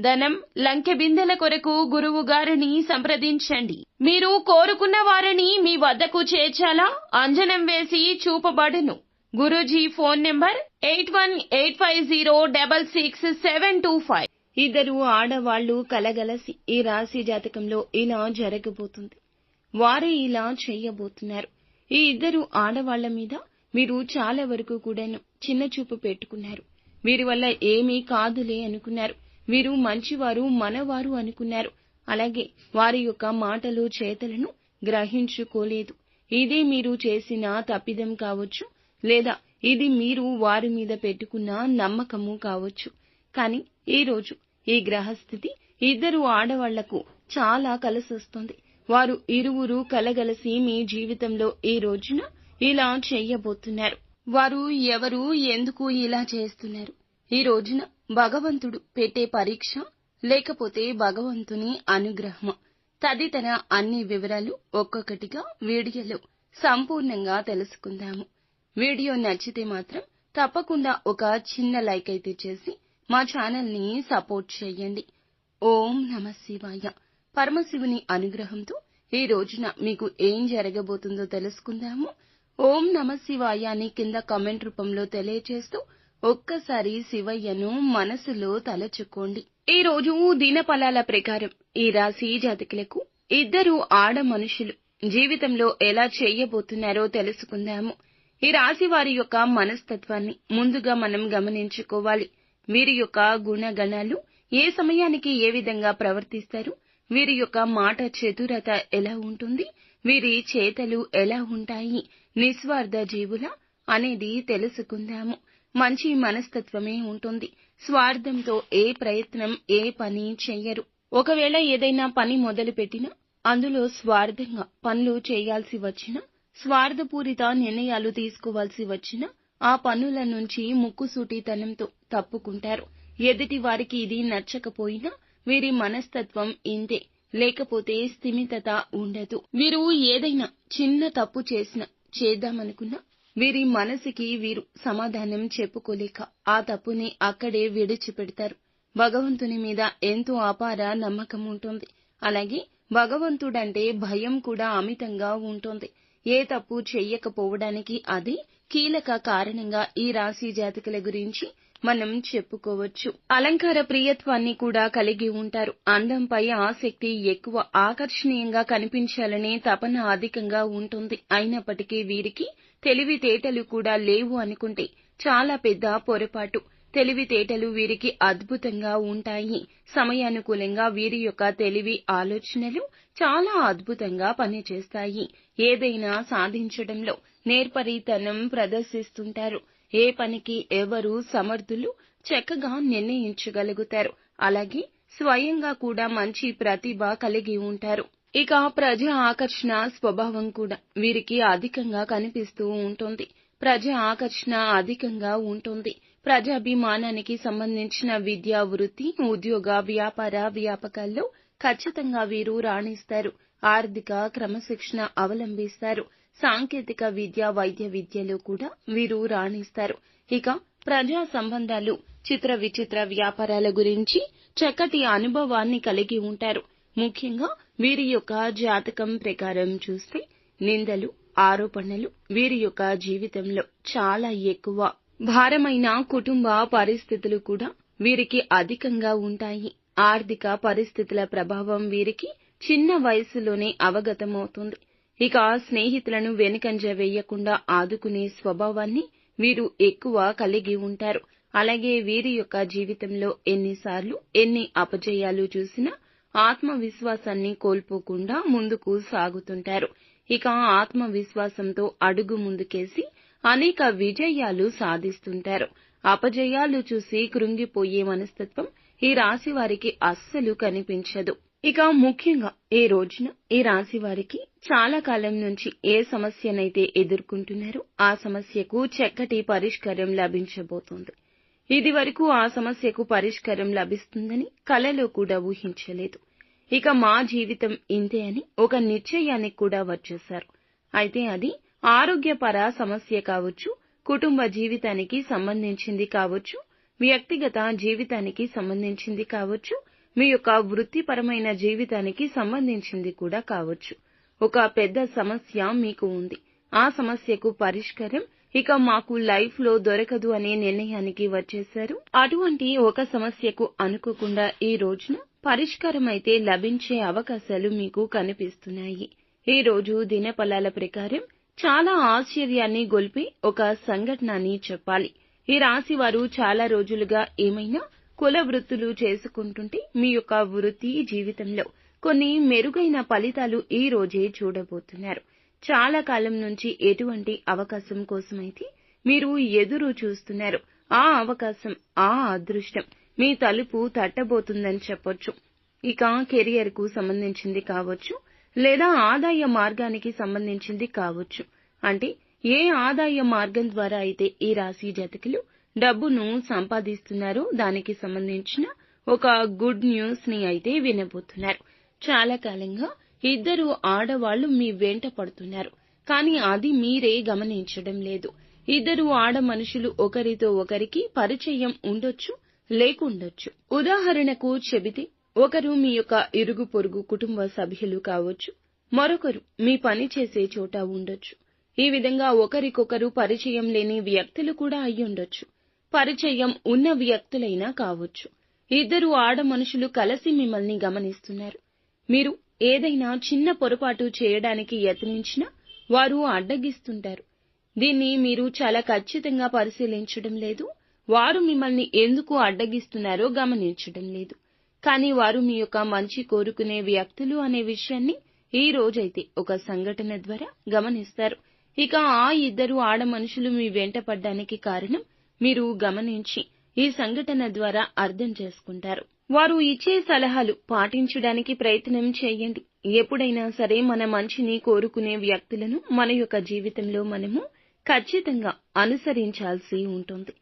ధనం లంకె బిందెల కొరకు గురువు గారిని సంప్రదించండి. మీరు కోరుకున్న వారిని మీ వద్దకు చేర్చాలా? అంజనం వేసి చూపబడును. Guruji phone number eight one eight five zero double six seven two five. ఇద్దరు ఆడవాళ్ళు కలగలసి ఈ రాశి జాతకంలో ఇలా జరగబోతుంది. వారే ఇలా చేయబోతున్నారు. ఈ ఇద్దరు ఆడవాళ్ళ మీద మీరు చాలా వరకు కూడాను చిన్న చూపు పెట్టుకున్నారు. వీరి వల్ల ఏమీ కాదులే అనుకున్నారు. వీరు మంచివారు మనవారు అనుకున్నారు. అలాగే వారి యొక్క మాటలు చేతలను గ్రహించుకోలేదు. ఇదే మీరు చేసిన తప్పిదం కావచ్చు లేదా ఇది మీరు వారి మీద పెట్టుకున్న నమ్మకము కావచ్చు. కానీ ఈ రోజు ఈ గ్రహస్థితి ఇద్దరు ఆడవాళ్ళకు చాలా కలిసొస్తుంది. వారు ఇరువురు కలగలసి మీ జీవితంలో ఈ రోజున ఇలా చేయబోతున్నారు. వారు ఎవరు ఎందుకు ఇలా చేస్తున్నారు? ఈ రోజున భగవంతుడు పెట్టే పరీక్ష లేకపోతే భగవంతుని అనుగ్రహం. తదితర అన్ని వివరాలు ఒక్కొక్కటిగా వీడియోలో సంపూర్ణంగా తెలుసుకుందాము. వీడియో నచ్చితే మాత్రం తప్పకుండా ఒక చిన్న లైక్ అయితే చేసి మా ఛానల్ని సపోర్ట్ చేయండి. ఓం నమ శివాయ. పరమశివుని అనుగ్రహంతో ఈ రోజున మీకు ఏం జరగబోతుందో తెలుసుకుందాము. ఓం నమ శివాయ అని కింద కమెంట్ రూపంలో తెలియచేస్తూ ఒక్కసారి శివయ్యను మనసులో తలచుకోండి. ఈ రోజు దినఫలాల ప్రకారం ఈ రాశి జాతకులకు ఇద్దరు ఆడ మనుషులు జీవితంలో ఎలా చేయబోతున్నారో తెలుసుకుందాము. ఈ రాశి వారి యొక్క మనస్తత్వాన్ని ముందుగా మనం గమనించుకోవాలి. వీరి యొక్క గుణగణాలు ఏ సమయానికి ఏ విధంగా ప్రవర్తిస్తారు? వీరి యొక్క మాట చతురత ఎలా ఉంటుంది? వీరి చేతలు ఎలా ఉంటాయి? నిస్వార్థ జీవుల అనేది తెలుసుకుందాము. మంచి మనస్తత్వమే ఉంటుంది. స్వార్థంతో ఏ ప్రయత్నం ఏ పని చెయ్యరు. ఒకవేళ ఏదైనా పని మొదలుపెట్టినా అందులో స్వార్థంగా పనులు చేయాల్సి వచ్చినా స్వార్థపూరిత నిర్ణయాలు తీసుకోవాల్సి వచ్చినా ఆ పనుల నుంచి ముక్కుసూటితనంతో తప్పుకుంటారు. ఎదుటి వారికి ఇది నచ్చకపోయినా వీరి మనస్తత్వం ఇంతే లేకపోతే స్థిమితత ఉండదు. వీరు ఏదైనా చిన్న తప్పు చేసినా చేద్దామనుకున్నా వీరి మనసుకి వీరు సమాధానం చెప్పుకోలేక ఆ తప్పుని అక్కడే విడిచిపెడతారు. భగవంతుని మీద ఎంతో అపార నమ్మకం ఉంటుంది. అలాగే భగవంతుడంటే భయం కూడా అమితంగా ఉంటుంది. ఏ తప్పు చెయ్యకపోవడానికి అది కీలక కారణంగా ఈ రాశి జాతకుల గురించి మనం చెప్పుకోవచ్చు. అలంకార ప్రియత్వాన్ని కూడా కలిగి ఉంటారు. అందంపై ఆసక్తి ఎక్కువ ఆకర్షణీయంగా కనిపించాలనే తపన అధికంగా ఉంటుంది. అయినప్పటికీ వీరికి తెలివితేటలు కూడా లేవు అనుకుంటే చాలా పెద్ద పొరపాటు. తెలివితేటలు వీరికి అద్భుతంగా ఉంటాయి. సమయానుకూలంగా వీరి యొక్క తెలివి ఆలోచనలు చాలా అద్భుతంగా పనిచేస్తాయి. ఏదైనా సాధించడంలో నేర్పరితనం ప్రదర్శిస్తుంటారు. ఏ పనికి ఎవరు సమర్థులు చక్కగా నిర్ణయించగలుగుతారు. అలాగే స్వయంగా కూడా మంచి ప్రతిభ కలిగి ఉంటారు. ఇక ప్రజా ఆకర్షణ స్వభావం కూడా వీరికి అధికంగా కనిపిస్తూ ఉంటుంది. ప్రజా ఆకర్షణ అధికంగా ఉంటుంది. ప్రజాభిమానానికి సంబంధించిన విద్యా వృత్తి ఉద్యోగ వ్యాపార వ్యాపకాల్లో ఖచ్చితంగా వీరు రాణిస్తారు. ఆర్థిక క్రమశిక్షణ అవలంబిస్తారు. సాంకేతిక విద్య వైద్య విద్యలో కూడా వీరు రాణిస్తారు. ఇక ప్రజా సంబంధాలు చిత్ర విచిత్ర వ్యాపారాల గురించి చక్కటి అనుభవాన్ని కలిగి ఉంటారు. ముఖ్యంగా వీరి యొక్క జాతకం ప్రకారం చూస్తే నిందలు ఆరోపణలు వీరి యొక్క జీవితంలో చాలా ఎక్కువ. భారమైన కుటుంబ పరిస్థితులు కూడా వీరికి అధికంగా ఉంటాయి. ఆర్థిక పరిస్థితుల ప్రభావం వీరికి చిన్న వయసులోనే అవగతమవుతుంది. ఇక స్నేహితులను వెనుకంజ వేయకుండా ఆదుకునే స్వభావాన్ని వీరు ఎక్కువ కలిగి ఉంటారు. అలాగే వీరి యొక్క జీవితంలో ఎన్నిసార్లు ఎన్ని అపజయాలు చూసినా ఆత్మవిశ్వాసాన్ని కోల్పోకుండా ముందుకు సాగుతుంటారు. ఇక ఆత్మవిశ్వాసంతో అడుగు ముందుకేసి అనేక విజయాలు సాధిస్తుంటారు. అపజయాలు చూసి కృంగిపోయే మనస్తత్వం ఈ రాశి వారికి అస్సలు కనిపించదు. ఇక ముఖ్యంగా ఈ రోజున ఈ రాశి వారికి చాలా కాలం నుంచి ఏ సమస్యనైతే ఎదుర్కొంటున్నారో ఆ సమస్యకు చక్కటి పరిష్కారం లభించబోతోంది. ఇది వరకు ఆ సమస్యకు పరిష్కారం లభిస్తుందని కలలో కూడా ఊహించలేదు. ఇక మా జీవితం ఇంతే అని ఒక నిశ్చయానికి కూడా వచ్చేశారు అయితే అది ఆరోగ్యపర సమస్య కావచ్చు కుటుంబ జీవితానికి సంబంధించింది కావచ్చు వ్యక్తిగత జీవితానికి సంబంధించింది కావచ్చు మీ యొక్క వృత్తిపరమైన జీవితానికి సంబంధించింది కూడా కావచ్చు. ఒక పెద్ద సమస్య మీకు ఉంది. ఆ సమస్యకు పరిష్కారం ఇక మాకు లైఫ్లో దొరకదు అనే నిర్ణయానికి వచ్చేశారు. అటువంటి ఒక సమస్యకు అనుకోకుండా ఈ రోజున పరిష్కారమైతే లభించే అవకాశాలు మీకు కనిపిస్తున్నాయి. ఈ రోజు దినఫలాల ప్రకారం చాలా ఆశ్చర్యాన్ని గొల్పి ఒక సంఘటన అని చెప్పాలి. ఈ రాశి వారు చాలా రోజులుగా ఏమైనా కుల వృత్తులు చేసుకుంటుంటే మీ యొక్క వృత్తి జీవితంలో కొన్ని మెరుగైన ఫలితాలు ఈ రోజే చూడబోతున్నారు. చాలా కాలం నుంచి ఎటువంటి అవకాశం కోసమైతే మీరు ఎదురు చూస్తున్నారు. ఆ అవకాశం ఆ అదృష్టం మీ తలుపు తట్టబోతుందని చెప్పొచ్చు. ఇక కెరియర్కు సంబంధించింది కావచ్చు లేదా ఆదాయ మార్గానికి సంబంధించింది కావచ్చు. అంటే ఏ ఆదాయ మార్గం ద్వారా అయితే ఈ రాశి జాతకులు డబ్బును సంపాదిస్తున్నారో దానికి సంబంధించిన ఒక గుడ్ న్యూస్ని అయితే వినబోతున్నారు. చాలా కాలంగా ఇద్దరు ఆడవాళ్ళు మీ వెంట పడుతున్నారు. కానీ అది మీరే గమనించడం లేదు. ఇద్దరు ఆడ మనుషులు ఒకరితో ఒకరికి పరిచయం ఉండొచ్చు లేకుండొచ్చు. ఉదాహరణకు చెబితే ఒకరు మీ యొక్క ఇరుగు పొరుగు కుటుంబ సభ్యులు కావచ్చు మరొకరు మీ పని చేసే చోట ఉండొచ్చు. ఈ విధంగా ఒకరికొకరు పరిచయం లేని వ్యక్తులు కూడా అయ్యుండొచ్చు పరిచయం ఉన్న వ్యక్తులైనా కావచ్చు. ఇద్దరు ఆడ మనుషులు కలిసి మిమ్మల్ని గమనిస్తున్నారు. మీరు ఏదైనా చిన్న పొరపాటు చేయడానికి యత్నించినా వారు అడ్డగిస్తుంటారు. దీన్ని మీరు చాలా ఖచ్చితంగా పరిశీలించడం లేదు. వారు మిమ్మల్ని ఎందుకు అడ్డగిస్తున్నారో గమనించడం లేదు. కానీ వారు మీ యొక్క మంచి కోరుకునే వ్యక్తులు అనే విషయాన్ని ఈ రోజైతే ఒక సంఘటన ద్వారా గమనిస్తారు. ఇక ఆ ఇద్దరు ఆడ మనుషులు మీ వెంట పడ్డానికి కారణం మీరు గమనించి ఈ సంఘటన ద్వారా అర్థం చేసుకుంటారు. వారు ఇచ్చే సలహాలు పాటించడానికి ప్రయత్నం చేయండి. ఎప్పుడైనా సరే మన మంచిని కోరుకునే వ్యక్తులను మన యొక్క జీవితంలో మనము ఖచ్చితంగా అనుసరించాల్సి ఉంటుంది.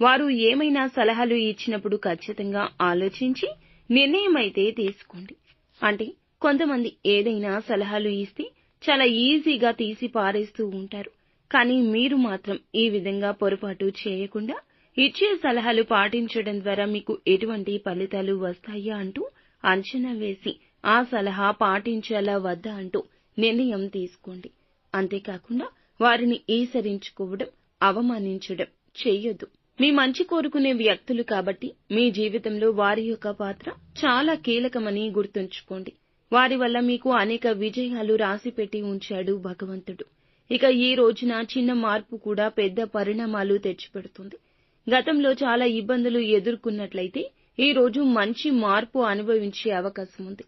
వారు ఏమైనా సలహాలు ఇచ్చినప్పుడు ఖచ్చితంగా ఆలోచించి నిర్ణయం అయితే తీసుకోండి. అంటే కొంతమంది ఏదైనా సలహాలు ఇస్తే చాలా ఈజీగా తీసి పారేస్తూ ఉంటారు. కానీ మీరు మాత్రం ఈ విధంగా పొరపాటు చేయకుండా ఇచ్చే సలహాలు పాటించడం ద్వారా మీకు ఎటువంటి ఫలితాలు వస్తాయా అంటూ అంచనా వేసి ఆ సలహా పాటించాలా వద్దా అంటూ నిర్ణయం తీసుకోండి. అంతేకాకుండా వారిని ఈసరించుకోవడం అవమానించడం చెయ్యొద్దు మీ మంచి కోరుకునే వ్యక్తులు కాబట్టి మీ జీవితంలో వారి యొక్క పాత్ర చాలా కీలకమని గుర్తుంచుకోండి. వారి వల్ల మీకు అనేక విజయాలు రాసిపెట్టి ఉంచాడు భగవంతుడు. ఇక ఈ రోజున చిన్న మార్పు కూడా పెద్ద పరిణామాలు తెచ్చిపెడుతుంది. గతంలో చాలా ఇబ్బందులు ఎదుర్కొన్నట్లయితే ఈ రోజు మంచి మార్పు అనుభవించే అవకాశం ఉంది.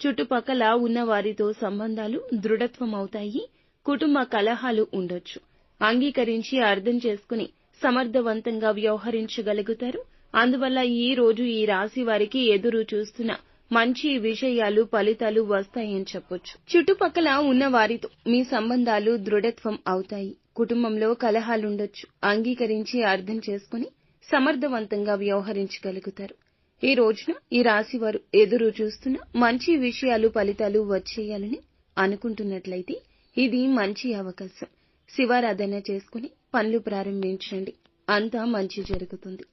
చుట్టుపక్కల ఉన్న వారితో సంబంధాలు దృఢత్వం అవుతాయి కుటుంబ కలహాలు ఉండొచ్చు. అంగీకరించి అర్థం చేసుకుని సమర్థవంతంగా వ్యవహరించగలుగుతారు. అందువల్ల ఈ రోజు ఈ రాశి వారికి ఎదురు చూస్తున్న మంచి విషయాలు ఫలితాలు వస్తాయని చెప్పొచ్చు. చుట్టుపక్కల ఉన్న వారితో మీ సంబంధాలు దృఢత్వం అవుతాయి. కుటుంబంలో కలహాలుండొచ్చు. అంగీకరించి అర్థం చేసుకుని సమర్థవంతంగా వ్యవహరించగలుగుతారు. ఈ రోజున ఈ రాశి వారు ఎదురు చూస్తున్న మంచి విషయాలు ఫలితాలు వచ్చేయాలని అనుకుంటున్నట్లయితే ఇది మంచి అవకాశం. శివారాధన చేసుకుని పనులు ప్రారంభించండి. అంతా మంచి జరుగుతుంది.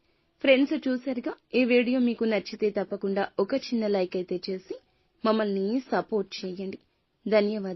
ఫ్రెండ్స్ చూసారుగా ఈ వీడియో మీకు నచ్చితే తప్పకుండా ఒక చిన్న లైక్ అయితే చేసి మమ్మల్ని సపోర్ట్ చేయండి. ధన్యవాదాలు.